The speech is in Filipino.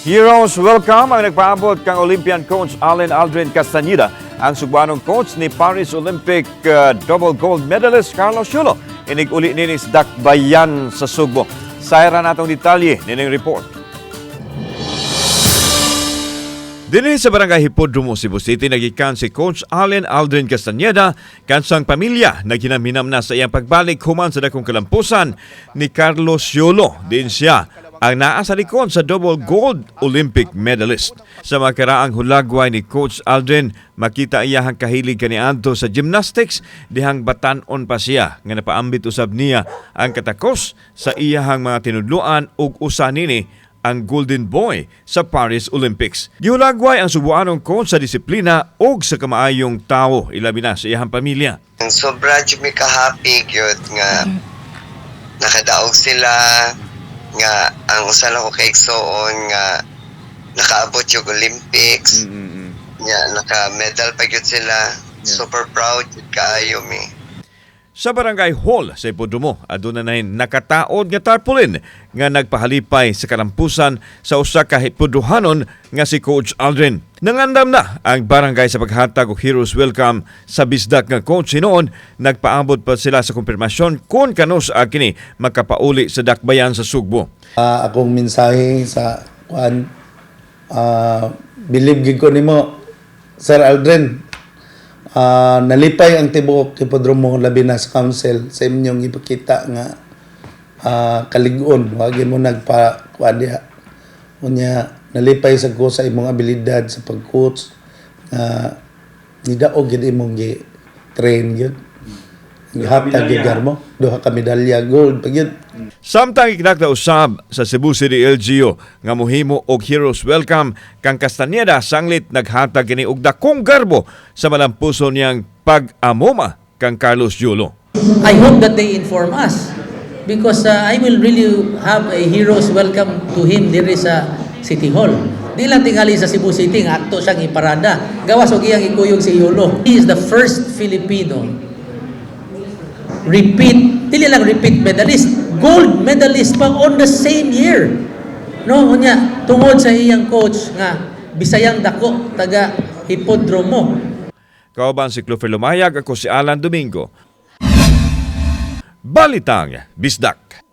Heroes welcome ang nagpaabot kang Olympian coach Allen Aldrin Castañeda ang sugbanong coach ni Paris Olympic uh, double gold medalist Carlos Yulo. Inig uli ninis Dakbayan sa Sugbo. Sayra natong detalye nining report. Dinhi sa barangay Hipodromo, Cebu City, nagikan si Coach Allen Aldrin Castañeda kansang pamilya na ginaminam na sa iyang pagbalik human sa dakong kalampusan ni Carlos Yolo. Din siya ang naa sa likod sa double gold Olympic medalist. Sa makaraang hulagway ni Coach Aldrin, makita iyahang kahilig kaniadto sa gymnastics, dihang batanon pa siya nga napaambit usab niya ang katakos sa iyahang mga tinudluan ug usa nini ang Golden Boy sa Paris Olympics. Giulagway ang subuanong coach sa disiplina o sa kamaayong tao, ilabi na sa iyang pamilya. Sobra jud mi ka-happy gyud nga nakadaog sila nga ang usa lang ko kay igsoon nga nakaabot yung Olympics. Nga naka-medal pa gyud sila. Super proud jud kaayo mi. Sa barangay hall sa Ipodromo, aduna na nakataod nga tarpaulin nga nagpahalipay sa kalampusan sa usa ka hipodrohanon nga si Coach Aldrin. Nangandam na ang barangay sa paghatag og Heroes Welcome sa bisdak nga coach. Noon, nagpaabot pa sila sa kumpirmasyon kung kanos kini makapauli sa dakbayan sa Sugbo. Ah, akong mensahe sa kuan ah believe gid ko nimo Sir Aldrin. Ah nalipay ang tibuok hipodromo labi na sa council sa inyong ipakita nga ah kalig-on wagi mo nagpa kuan unya nalipay sa ko sa imong abilidad sa pag-coach. Nga nidaog gid imong gi train gyud Hatag gyud mo. Duha ka medalya gold pag yun. Samtang ikinakda usab sa Cebu City LGU nga mohimo og Heroes Welcome kang Castaneda sanglit naghatag kini og dakong garbo sa malampuson niyang pag-amoma kang Carlos Yulo. I hope that they inform us because uh, I will really have a hero's welcome to him diri sa City Hall. Di lang tingali sa Cebu City nga ato siyang iparada. Gawas og iyang ikuyog si Yolo. He is the first Filipino repeat, dili lang repeat medalist, gold medalist pa on the same year. No, unya tungod sa iyang coach nga Bisayang dako taga Hipodromo. Kauban si Clover Lumayag ako si Alan Domingo. Balitang Bisdak.